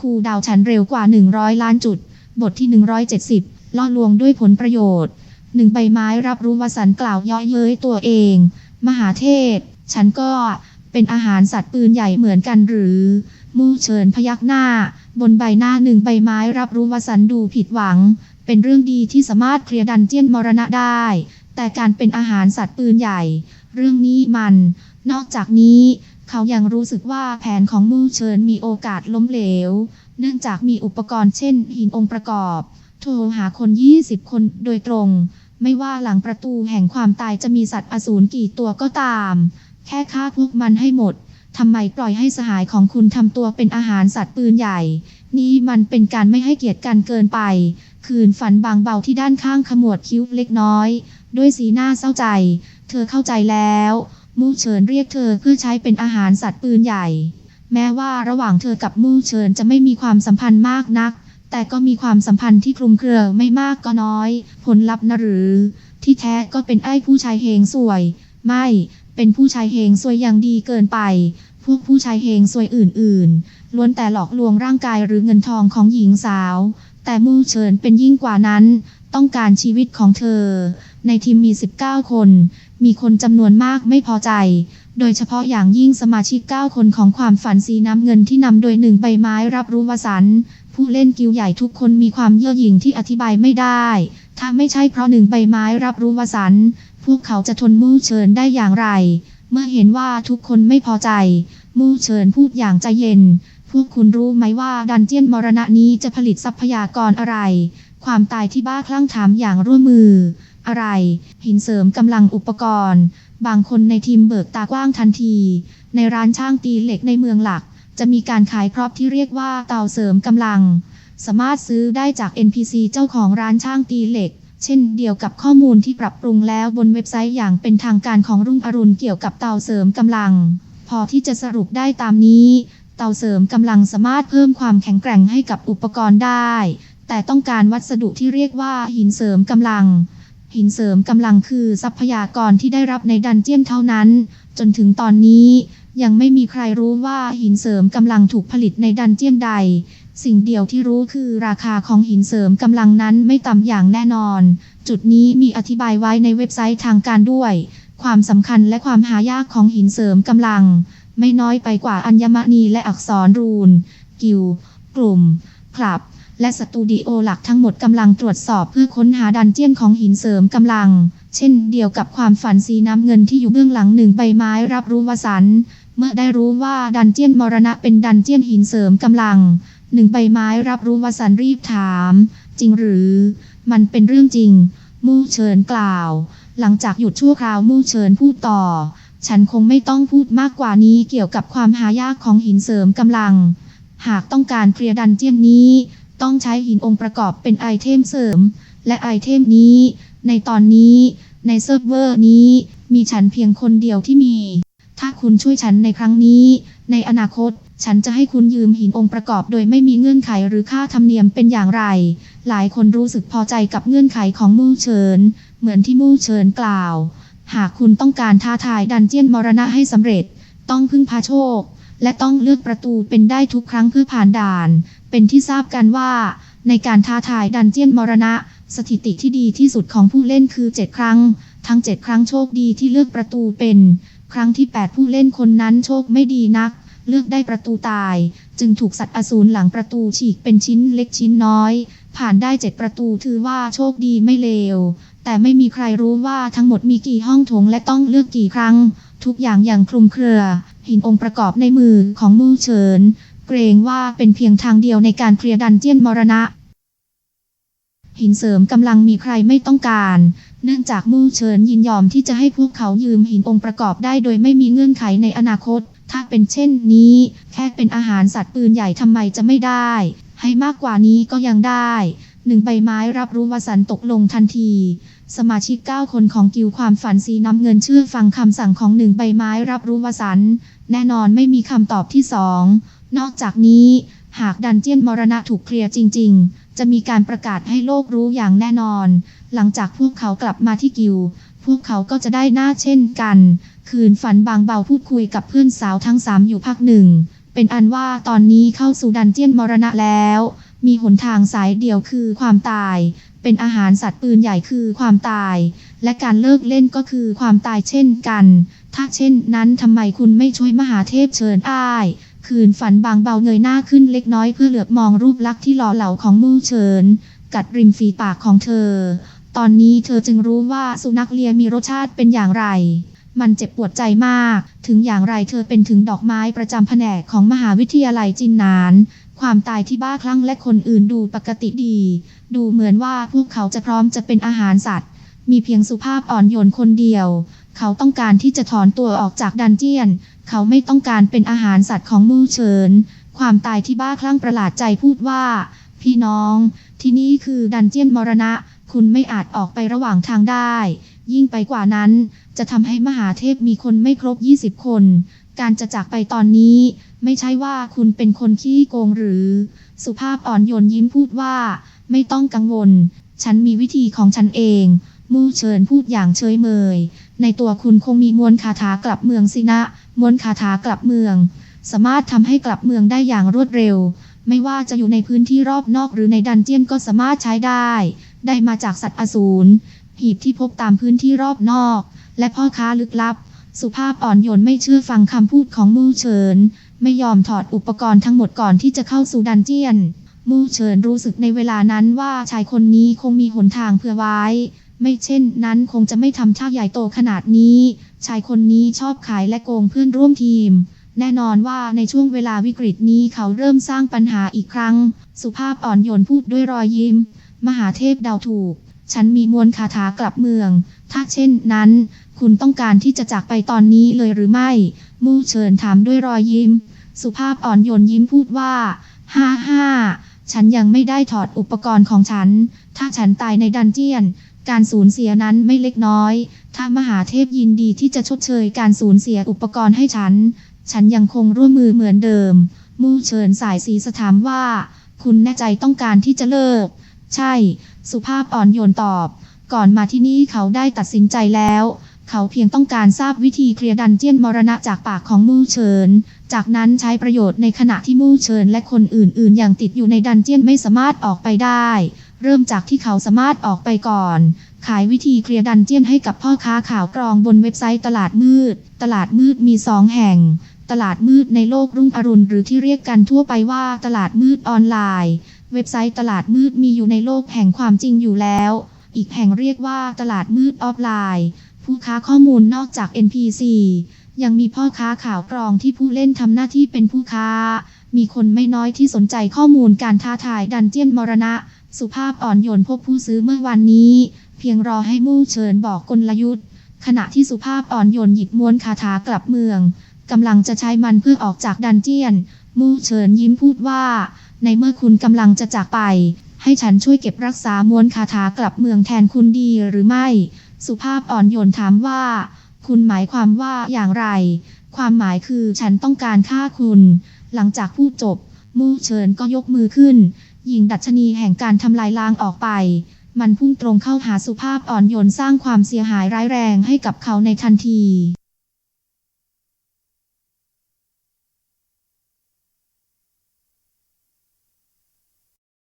คูดาวน์ฉันเร็วกว่า 100 ล้านจุด บทที่ 170 ล่อลวงด้วยผลประโยชน์หนึ่งใบไม้รับรู้วสันกล่าวย่อยเย้ยตัวเอง มหาเทพฉันก็เป็นอาหารสัตว์ปืนใหญ่เหมือนกันหรือ มู่เฉินพยักหน้า บนใบหน้าหนึ่งใบไม้รับรู้วสันดูผิดหวัง เป็นเรื่องดีที่สามารถเคลียร์ดันเจียนมรณะได้ แต่การเป็นอาหารสัตว์ปืนใหญ่ เรื่องนี้มัน นอกจากนี้ เขายังรู้สึกว่าแผนของมู่เฉินมีโอกาสล้มเหลว เนื่องจากมีอุปกรณ์เช่นหินองค์ประกอบ โทรหาคน 20 คนโดยตรง ไม่ว่าหลังประตูแห่งความตายจะมีสัตว์อสูรกี่ตัวก็ตาม แค่ฆ่าพวกมันให้หมดทำไมปล่อยให้สหายของคุณทำตัวเป็นอาหารสัตว์ปืนใหญ่ นี่มันเป็นการไม่ให้เกียรติกันเกินไป คืนฝันบางเบาที่ด้านข้างขมวดคิ้วเล็กน้อย ด้วยสีหน้าเศร้าใจ เธอเข้าใจแล้ว มู่เฉินเรียกเธอเพื่อใช้เป็นอาหารสัตว์ปืนใหญ่ แม้ว่าระหว่างเธอกับมู่เฉินจะไม่มีความสัมพันธ์มากนัก แต่ก็มีความสัมพันธ์ที่คลุมเครือไม่มากก็น้อย ผลลัพธ์นะหรือ ที่แท้ก็เป็นไอ้ผู้ชายเฮงสวย ไม่ เป็นผู้ชายเฮงสวยอย่างดีเกินไป พวกผู้ชายเฮงสวยอื่นๆ ล้วนแต่หลอกลวงร่างกายหรือเงินทองของหญิงสาว แต่มู่เฉินเป็นยิ่งกว่านั้น ต้องการชีวิตของเธอ ในทีมมี 19 คน มีคนจำนวนมากไม่พอใจ โดยเฉพาะอย่างยิ่งสมาชิก 9 คนของความฝันสีน้ำเงินที่นำโดยหนึ่งใบไม้รับรู้วสันผู้เล่นกิวใหญ่ทุกคนมีความเย่อหยิ่งที่อธิบายไม่ได้ ถ้าไม่ใช่เพราะหนึ่งใบไม้รับรู้วสันพวกเขาจะทนมู่เฉินได้อย่างไร เมื่อเห็นว่าทุกคนไม่พอใจ มู่เฉินพูดอย่างใจเย็น พวกคุณรู้ไหมว่าดันเจียนมรณะนี้จะผลิตทรัพยากรอะไร ความตายที่บ้าคลั่งถามอย่างร่วมมือ อะไร หินเสริมกำลังอุปกรณ์ บางคนในทีมเบิกตากว้างทันที ในร้านช่างตีเหล็กในเมืองหลัก จะมีการขายพร็อพที่เรียกว่าเตาเสริมกำลัง สามารถซื้อได้จาก NPC เจ้าของร้านช่างตีเหล็ก เช่นเดียวกับข้อมูลที่ปรับปรุงแล้วบนเว็บไซต์อย่างเป็นทางการของรุ่งอรุณเกี่ยวกับเตาเสริมกำลัง พอที่จะสรุปได้ตามนี้ เตาเสริมกำลังสามารถเพิ่มความแข็งแกร่งให้กับอุปกรณ์ได้ แต่ต้องการวัสดุที่เรียกว่าหินเสริมกำลัง หินเสริมกำลังคือทรัพยากรที่ได้รับในดันเจียนเท่านั้น จนถึงตอนนี้ยังไม่มีใครรู้ว่าหินเสริมกำลังถูกผลิตในดันเจียนใด สิ่งเดียวที่รู้คือราคาของหินเสริมกำลังนั้นไม่ต่ำอย่างแน่นอน จุดนี้มีอธิบายไว้ในเว็บไซต์ทางการด้วย ความสำคัญและความหายากของหินเสริมกำลัง ไม่น้อยไปกว่าอัญมณีและอักษรรูน กิลกลุ่ม คลับ และสตูดิโอหลักทั้งหมดกำลังตรวจสอบเพื่อค้นหาดันเจียนของหินเสริมกำลัง เช่นเดียวกับความฝันสีน้ำเงินที่อยู่เบื้องหลังหนึ่งใบไม้รับรู้วสันเมื่อได้รู้ว่าดันเจียนมรณะเป็นดันเจียนหินเสริมกำลังหนึ่งใบไม้รับรู้วสันรีบถาม จริงหรือ มันเป็นเรื่องจริง มู่เฉินกล่าว หลังจากหยุดชั่วคราวมู่เฉินพูดต่อ ฉันคงไม่ต้องพูดมากกว่านี้เกี่ยวกับความหายากของหินเสริมกำลัง หากต้องการเคลียร์ดันเจียนนี้ ต้องใช้หินองค์ประกอบเป็นไอเทมเสริม และไอเทมนี้ ในตอนนี้ ในเซิร์ฟเวอร์นี้ มีฉันเพียงคนเดียวที่มี ถ้าคุณช่วยฉันในครั้งนี้ ในอนาคต ฉันจะให้คุณยืมหินองค์ประกอบโดยไม่มีเงื่อนไขหรือค่าธรรมเนียมเป็นอย่างไร หลายคนรู้สึกพอใจกับเงื่อนไขของมู่เฉิน เหมือนที่มู่เฉินกล่าว หากคุณต้องการท้าทายดันเจียนมรณะให้สำเร็จ ต้องพึ่งพาโชคและต้องเลือกประตูเป็นได้ทุกครั้งเพื่อผ่านด่าน เป็นที่ทราบกันว่า ในการท้าทายดันเจียนมรณะ สถิติที่ดีที่สุดของผู้เล่นคือ 7 ครั้ง ทั้ง 7 ครั้งโชคดีที่เลือกประตูเป็น ครั้งที่ 8 ผู้เล่นคนนั้นโชคไม่ดีนัก เลือกได้ประตูตาย จึงถูกสัตว์อสูรหลังประตูฉีกเป็นชิ้นเล็กชิ้นน้อย ผ่านได้ 7 ประตูถือว่าโชคดีไม่เลวแต่ไม่มีใครรู้ว่าทั้งหมดมีกี่ห้องโถงและต้องเลือกกี่ครั้ง ทุกอย่างอย่างคลุมเครือ หินองค์ประกอบในมือของมู่เฉิน กรงว่าเป็นเพียงทางเดียวในการเคลียร์ดันเจียนมรณะ หินเสริมกำลังมีใครไม่ต้องการ เนื่องจากมู่เฉินยินยอมที่จะให้พวกเขายืมหินองค์ประกอบได้โดยไม่มีเงื่อนไขในอนาคต ถ้าเป็นเช่นนี้ แค่เป็นอาหารสัตว์ปืนใหญ่ทำไมจะไม่ได้ ให้มากกว่านี้ก็ยังได้หนึ่งใบไม้รับรู้วสันตกลงทันที สมาชิก 9 คนของกิวความฝันสีน้ำเงินเชื่อฟังคำสั่งของหนึ่งใบไม้รับรู้วสันแน่นอนไม่มีคำตอบที่สอง นอกจากนี้ หากดันเจียนมรณะถูกเคลียร์จริง ๆ จะมีการประกาศให้โลกรู้อย่างแน่นอน หลังจากพวกเขากลับมาที่กิว พวกเขาก็จะได้หน้าเช่นกัน คืนฝันบางเบาพูดคุยกับเพื่อนสาวทั้งสามอยู่พักหนึ่ง เป็นอันว่าตอนนี้เข้าสู่ดันเจียนมรณะแล้ว มีหนทางสายเดียวคือความตาย เป็นอาหารสัตว์ปืนใหญ่คือความตาย และการเลิกเล่นก็คือความตายเช่นกัน ถ้าเช่นนั้นทำไมคุณไม่ช่วยมหาเทพเชิญอ้าย คืนฝันบางเบาเงยหน้าขึ้นเล็กน้อยเพื่อเหลือบมองรูปลักษณ์ที่หล่อเหลาของมู่เฉิน กัดริมฝีปากของเธอ ตอนนี้เธอจึงรู้ว่าสุนัขเลียมีรสชาติเป็นอย่างไร มันเจ็บปวดใจมาก ถึงอย่างไรเธอเป็นถึงดอกไม้ประจำแผนกของมหาวิทยาลัยจินนาน ความตายที่บ้าคลั่งและคนอื่นดูปกติดี ดูเหมือนว่าพวกเขาจะพร้อมจะเป็นอาหารสัตว์ มีเพียงสุภาพอ่อนโยนคนเดียว เขาต้องการที่จะถอนตัวออกจากดันเจียน เขาไม่ต้องการเป็นอาหารสัตว์ของมู่เฉิน ความตายที่บ้าคลั่งประหลาดใจพูดว่า พี่น้อง ที่นี่คือดันเจียนมรณะ คุณไม่อาจออกไประหว่างทางได้ ยิ่งไปกว่านั้น จะทำให้มหาเทพมีคนไม่ครบ 20 คน การจะจากไปตอนนี้ ไม่ใช่ว่าคุณเป็นคนขี้โกงหรือ สุภาพอ่อนโยนยิ้มพูดว่า ไม่ต้องกังวล ฉันมีวิธีของฉันเอง มู่เฉินพูดอย่างเฉยเมย ในตัวคุณคงมีมวลคาถากลับเมืองสินะ มวลคาถากลับเมือง สามารถทำให้กลับเมืองได้อย่างรวดเร็ว ไม่ว่าจะอยู่ในพื้นที่รอบนอกหรือในดันเจียนก็สามารถใช้ได้ ได้มาจากสัตว์อสูรหีบที่พบตามพื้นที่รอบนอก และพ่อค้าลึกลับ สุภาพอ่อนโยนไม่เชื่อฟังคำพูดของมู่เฉิน ไม่ยอมถอดอุปกรณ์ทั้งหมดก่อนที่จะเข้าสู่ดันเจียน มู่เฉินรู้สึกในเวลานั้นว่าชายคนนี้คงมีหนทางเผื่อไว้ ไม่เช่นนั้นคงจะไม่ทำท่าใหญ่โตขนาดนี้ ชายคนนี้ชอบขายและโกงเพื่อนร่วมทีม แน่นอนว่าในช่วงเวลาวิกฤตนี้เขาเริ่มสร้างปัญหาอีกครั้ง สุภาพอ่อนโยนพูดด้วยรอยยิ้ม มหาเทพเดาถูก ฉันมีมวลคาถากลับเมือง ถ้าเช่นนั้น คุณต้องการที่จะจากไปตอนนี้เลยหรือไม่ มู่เฉินถามด้วยรอยยิ้ม สุภาพอ่อนโยนยิ้มพูดว่าฮ่าฮ่าฉันยังไม่ได้ถอดอุปกรณ์ของฉัน ถ้าฉันตายในดันเจียน การสูญเสียนั้นไม่เล็กน้อย ถ้ามหาเทพยินดีที่จะชดเชยการสูญเสียอุปกรณ์ให้ฉัน ฉันยังคงร่วมมือเหมือนเดิม มู่เฉินสายสีสถามว่า คุณแน่ใจต้องการที่จะเลิก ใช่ สุภาพอ่อนโยนตอบ ก่อนมาที่นี่เขาได้ตัดสินใจแล้ว เขาเพียงต้องการทราบวิธีเคลียร์ดันเจียนมรณะจากปากของมู่เฉินจากนั้นใช้ประโยชน์ในขณะที่มู่เฉินและคนอื่นๆอย่างติดอยู่ในดันเจียนไม่สามารถออกไปได้ เริ่มจากที่เขาสามารถออกไปก่อน ขายวิธีเคลียร์ดันเจียนให้กับพ่อค้าข่าวกรองบนเว็บไซต์ตลาดมืด ตลาดมืดมีสองแห่ง ตลาดมืดในโลกรุ่งอรุณหรือที่เรียกกันทั่วไปว่าตลาดมืดออนไลน์ เว็บไซต์ตลาดมืดมีอยู่ในโลกแห่งความจริงอยู่แล้ว อีกแห่งเรียกว่าตลาดมืดออฟไลน์ ผู้ค้าข้อมูลนอกจาก NPC ยังมีพ่อค้าข่าวกรองที่ผู้เล่นทำหน้าที่เป็นผู้ค้า มีคนไม่น้อยที่สนใจข้อมูลการท้าทายดันเจียนมรณะ สุภาพอ่อนโยนพบผู้ซื้อเมื่อวันนี้ เพียงรอให้มู่เฉินบอกกลยุทธ์ ขณะที่สุภาพอ่อนโยนหยิบม้วนคาถากลับเมืองกำลังจะใช้มันเพื่อออกจากดันเจียน มู่เฉินยิ้มพูดว่า ในเมื่อคุณกำลังจะจากไป ให้ฉันช่วยเก็บรักษาม้วนคาถากลับเมืองแทนคุณดีหรือไม่ สุภาพอ่อนโยนถามว่า คุณหมายความว่าอย่างไร ความหมายคือฉันต้องการฆ่าคุณ หลังจากพูดจบ มู่เฉินก็ยกมือขึ้น ยิงดัชนีแห่งการทำลายล้างออกไป มันพุ่งตรงเข้าหาสุภาพอ่อนโยนสร้างความเสียหายร้ายแรงให้กับเขาในทันที